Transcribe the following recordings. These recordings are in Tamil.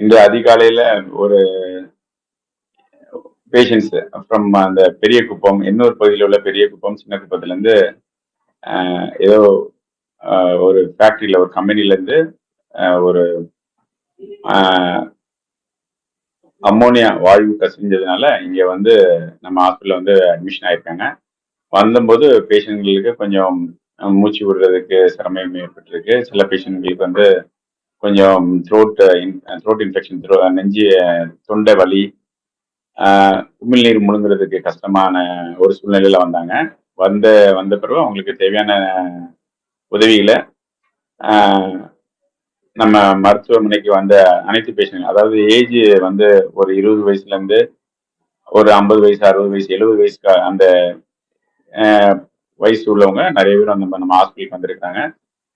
இன்று அதிகாலையில ஒரு பேஷண்ட்ஸ் ஃப்ரம் அந்த பெரிய குப்பம் இன்னொரு பகுதியில் உள்ள பெரிய குப்பம் சின்ன குப்பத்துல இருந்து ஏதோ ஒரு ஃபேக்டரியில ஒரு கம்பெனில இருந்து ஒரு அம்மோனியா வாயு கசிஞ்சதுனால இங்க வந்து நம்ம ஹாஸ்பிட்டலில் வந்து அட்மிஷன் ஆயிருக்காங்க. வந்தபோது பேஷண்ட்களுக்கு கொஞ்சம் மூச்சு விடுறதுக்கு சிரமம் ஏற்பட்டிருக்கு. சில பேஷண்ட்களுக்கு வந்து கொஞ்சம் த்ரோட் த்ரோட் இன்ஃபெக்ஷன் த்ரோ நெஞ்சு uh, தொண்டை வலி uh, உமிழ்நீர் முழுங்குறதுக்கு கஷ்டமான ஒரு சூழ்நிலையில் வந்தாங்க. வந்த வந்த பிறகு அவங்களுக்கு தேவையான uh, உதவிகளை நம்ம மருத்துவமனைக்கு வந்த அனைத்து பேஷண்ட் அதாவது ஏஜ் வந்து ஒரு இருபது வயசுலேருந்து ஒரு ஐம்பது வயசு அறுபது வயசு எழுபது வயசுக்கு அந்த வயசு உள்ளவங்க நிறைய பேர் வந்து நம்ம ஹாஸ்பிட்டலுக்கு வந்திருக்காங்க.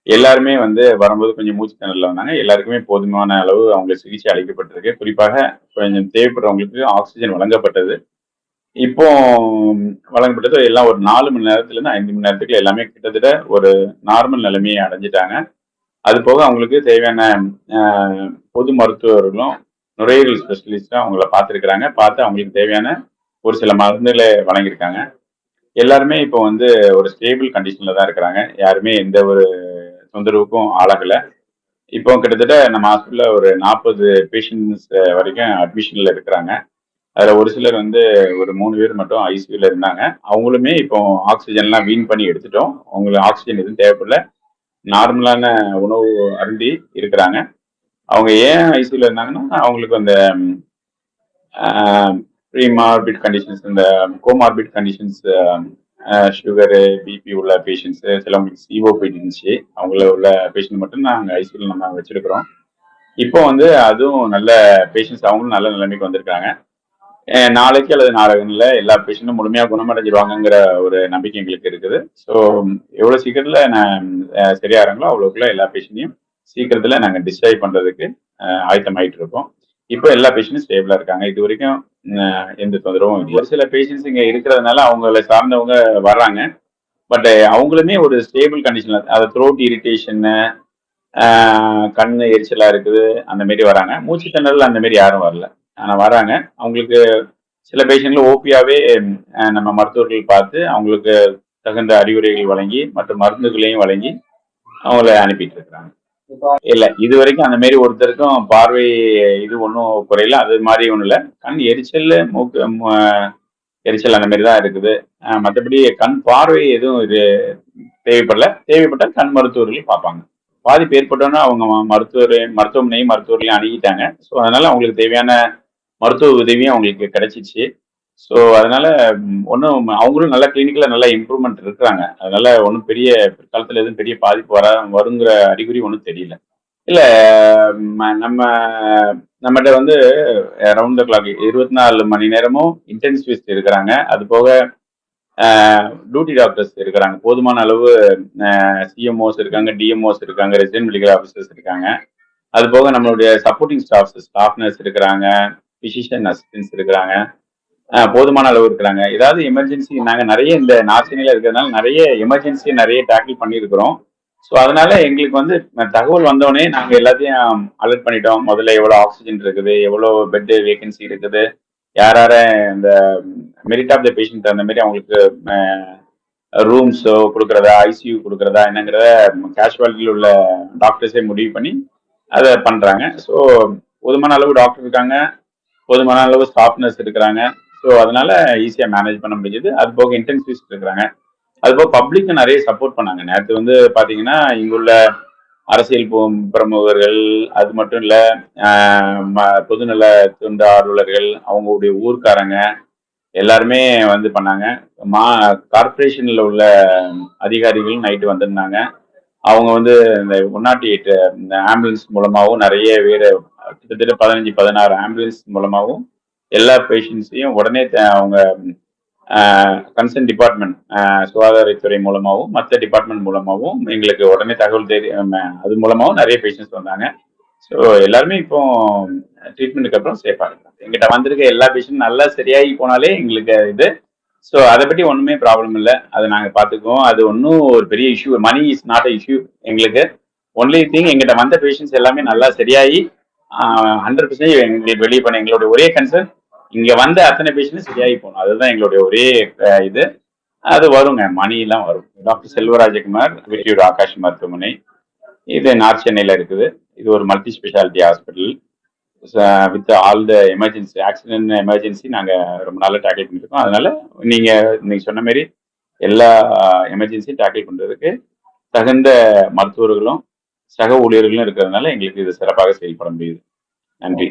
எல்லாருமே வந்து வரும்போது கொஞ்சம் மூச்சு திணறல வந்தாங்க. எல்லாருக்குமே போதுமான அளவு அவங்களுக்கு சிகிச்சை அளிக்கப்பட்டிருக்கு. குறிப்பாக கொஞ்சம் தேவைப்படுறவங்களுக்கு ஆக்சிஜன் வழங்கப்பட்டது. இப்போ வழங்கப்பட்டது. எல்லாம் ஒரு நாலு மணி நேரத்துல இருந்து ஐந்து மணி நேரத்துக்கு எல்லாமே கிட்டத்தட்ட ஒரு நார்மல் நிலைமையை அடைஞ்சிட்டாங்க. அது போக அவங்களுக்கு தேவையான பொது மருத்துவர்களும் நுரையீரல் ஸ்பெஷலிஸ்டும் அவங்கள பார்த்துருக்குறாங்க. பார்த்து அவங்களுக்கு தேவையான ஒரு சில மருந்துகளை வழங்கியிருக்காங்க. எல்லாருமே இப்போ வந்து ஒரு ஸ்டேபிள் கண்டிஷன்ல தான் இருக்கிறாங்க. யாருமே எந்த ஒரு தொந்தரவுக்கும் ஆளாகல. இப்போ கிட்டத்தட்ட நம்ம ஹாஸ்பிட்டல்ல ஒரு நாற்பது பேஷண்ட்ஸ் வரைக்கும் அட்மிஷன்ல இருக்கிறாங்க. அதுல ஒரு சிலர் வந்து ஒரு மூணு பேர் மட்டும் ஐசியூல இருந்தாங்க. அவங்களுமே இப்போ ஆக்சிஜன்லாம் வீண் பண்ணி எடுத்துட்டோம். அவங்களுக்கு ஆக்சிஜன் எதுவும் தேவைப்படல. நார்மலான உணவு அருந்தி இருக்கிறாங்க. அவங்க ஏன் ஐசியூல இருந்தாங்கன்னா அவங்களுக்கு அந்த ப்ரீமார்பிட் கண்டிஷன்ஸ் இந்த கோமார்பிட் கண்டிஷன்ஸ் சுகரு பிபி உள்ள பேஷண்ட்ஸு சிலவங்களுக்கு சிஓபிடி இருந்துச்சு. அவங்கள உள்ள பேஷண்ட் மட்டும் நாங்கள் ஐசியூல நம்ம வச்சிருக்கிறோம். இப்போ வந்து அதுவும் நல்ல பேஷண்ட்ஸ் அவங்களும் நல்ல நிலைமைக்கு வந்திருக்காங்க. நாளைக்கு அல்லது நாளைக்குல எல்லா பேஷண்ட்டும் முழுமையாக குணமடைஞ்சிருவாங்கங்கிற ஒரு நம்பிக்கை எங்களுக்கு இருக்குது. ஸோ எவ்வளோ சீக்கிரத்தில் நான் சரியாகிறாங்களோ அவ்வளோக்குள்ள எல்லா பேஷண்ட்டையும் சீக்கிரத்தில் நாங்கள் டிஸ்சார்ஜ் பண்ணுறதுக்கு ஆயத்தமாயிட்டு இருக்கோம். இப்போ எல்லா பேஷண்ட்டும் ஸ்டேபிளாக இருக்காங்க. இது வரைக்கும் எந்த தொந்தரவும் இல்லை ஒரு சில பேஷண்ட்ஸ் இங்கே இருக்கிறதுனால அவங்கள சார்ந்தவங்க வர்றாங்க. பட் அவங்களுமே ஒரு ஸ்டேபிள் கண்டிஷனில் அது த்ரோட் இரிட்டேஷன்னு கண் எரிச்சலா இருக்குது அந்த மாரி வராங்க. மூச்சு திணறல் அந்த மாரி யாரும் வரல. ஆனா வராங்க. அவங்களுக்கு சில பேஷண்ட்ல ஓபியாவே நம்ம மருத்துவர்கள் பார்த்து அவங்களுக்கு தகுந்த அறிவுரைகள் வழங்கி மற்ற மருந்துகளையும் வழங்கி அவங்கள அனுப்பிட்டு இருக்கிறாங்க. இல்ல இது வரைக்கும் அந்த மாதிரி ஒருத்தருக்கும் பார்வை இது ஒன்றும் குறையில. அது மாதிரி ஒன்றும் இல்லை. கண் எரிச்சல் மூக்கு எரிச்சல் அந்த மாதிரி தான் இருக்குது. மற்றபடி கண் பார்வை எதுவும் இது தேவைப்படல. தேவைப்பட்டால் கண் மருத்துவர்களையும் பார்ப்பாங்க. பாதிப்பு ஏற்பட்டோன்னா அவங்க மருத்துவர் மருத்துவமனையும் மருத்துவர்களையும் அணுகிட்டாங்க. ஸோ அதனால அவங்களுக்கு தேவையான மருத்துவ உதவியும் அவங்களுக்கு கிடைச்சிச்சு. ஸோ அதனால ஒன்றும் அவங்களும் நல்ல கிளினிக்கில் நல்ல இம்ப்ரூவ்மெண்ட் இருக்கிறாங்க. அதனால ஒன்றும் பெரிய பிற்காலத்தில் எதுவும் பெரிய பாதிப்பு வர வருங்கிற அறிகுறி ஒன்றும் தெரியல. இல்லை நம்ம நம்மகிட்ட வந்து ரவுண்ட் த கிளாக் இருபத்தி நாலு மணி நேரமும் இன்டென்சிவிஸ்ட் இருக்கிறாங்க. அது போக டியூட்டி டாக்டர்ஸ் இருக்கிறாங்க. போதுமான அளவு சிஎம்ஓஸ் இருக்காங்க டிஎம்ஓஸ் இருக்காங்க ரெசிடென்ட் மெடிக்கல் ஆஃபீஸர்ஸ் இருக்காங்க. அது போக நம்மளுடைய சப்போர்ட்டிங் ஸ்டாஃப்ஸ் ஸ்டாஃப் நர்ஸ் இருக்கிறாங்க பிசிஷியன் அசிஸ்டன்ஸ் இருக்கிறாங்க. போதுமான அளவு இருக்கிறாங்க. ஏதாவது எமர்ஜென்சி நாங்கள் நிறைய இந்த நாசினியில் இருக்கிறதுனால நிறைய எமர்ஜென்சி நிறைய டேக்கிள் பண்ணியிருக்கிறோம். ஸோ அதனால எங்களுக்கு வந்து தகவல் வந்தோடனே நாங்கள் எல்லாத்தையும் அலர்ட் பண்ணிட்டோம். முதல்ல எவ்வளோ ஆக்சிஜன் இருக்குது எவ்வளோ பெட் வேகன்சி இருக்குது யார் யார இந்த மெரிட் ஆஃப் த பேஷண்ட் அந்த மாதிரி அவங்களுக்கு ரூம்ஸோ கொடுக்குறதா ஐசியூ கொடுக்குறதா என்னங்கிறத கேஷுவாலிட்டியில் உள்ள டாக்டர்ஸே முடிவு பண்ணி அதை பண்ணுறாங்க ஸோ போதுமான அளவு டாக்டர் இருக்காங்க. போதுமான அளவு ஸ்டாஃப் நர்ஸ் இருக்கிறாங்க. ஸோ அதனால ஈஸியாக மேனேஜ் பண்ண முடிஞ்சது. அது போக இன்டென்சிவிஸ்ட் இருக்கிறாங்க அது போக பப்ளிக்கு நிறைய சப்போர்ட் பண்ணாங்க. நேற்று வந்து பார்த்தீங்கன்னா இங்குள்ள அரசியல் பிரமுகர்கள் அது மட்டும் இல்லை பொதுநல தொண்டு ஆர்வலர்கள் அவங்களுடைய ஊர்க்காரங்க எல்லாருமே வந்து பண்ணாங்க. மா கார்பரேஷன்ல உள்ள அதிகாரிகள் நைட்டு வந்திருந்தாங்க. அவங்க வந்து இந்த ஒன் நாட் எயிட் இந்த ஆம்புலன்ஸ் மூலமாகவும் நிறைய பேர் கிட்டத்தட்ட பதினஞ்சு பதினாறு ஆம்புலன்ஸ் மூலமாகவும் எல்லா பேஷண்ட்ஸையும் உடனே அவங்க கன்சர்ன் டிபார்ட்மெண்ட் சுகாதாரத்துறை மூலமாகவும் மற்ற டிபார்ட்மெண்ட் மூலமாகவும் எங்களுக்கு உடனே தகவல் தெரி அது மூலமாகவும் நிறைய பேஷண்ட்ஸ் வந்தாங்க. ஸோ எல்லாருமே இப்போ ட்ரீட்மெண்ட்டுக்கு அப்புறம் சேஃபாக இருக்காங்க. எங்கிட்ட வந்திருக்க எல்லா பேஷண்ட் நல்லா சரியாகி போனாலே எங்களுக்கு இது. ஸோ அதை பற்றி ஒன்றுமே ப்ராப்ளம் இல்லை. அதை நாங்கள் பார்த்துக்குவோம். அது ஒன்றும் ஒரு பெரிய issue money is not a issue எங்களுக்கு. ஒன்லி திங் எங்கிட்ட வந்த பேஷண்ட்ஸ் எல்லாமே நல்லா சரியாகி ஹண்ட்ரட் பர்சன்டேஜ் எங்களுக்கு வெளியே பண்ண எங்களுடைய ஒரே கன்சர்ன் இங்க வந்த அத்தனை பேஷண்ட் சரியாகி போகணும் அதுதான் எங்களுடைய ஒரே இது. அது வருங்க. மணி எல்லாம் வரும். டாக்டர் செல்வராஜகுமார் வெற்றியூர் ஆகாஷ் மருத்துவமனை. இது நார்த் சென்னையில இருக்குது. இது ஒரு multi speciality hospital. With all the emergency accident emergency நாங்கள் ரொம்ப நாளா டேக்கிள் பண்ணிருக்கோம். அதனால நீங்க நீங்க சொன்ன மாதிரி எல்லா எமர்ஜென்சியும் டேக்கிள் பண்றதுக்கு தகுந்த மருத்துவர்களும் சக ஊழியர்களும் இருக்கிறதுனால எங்களுக்கு இது சிறப்பாக செயல்பட முடியுது. நன்றி.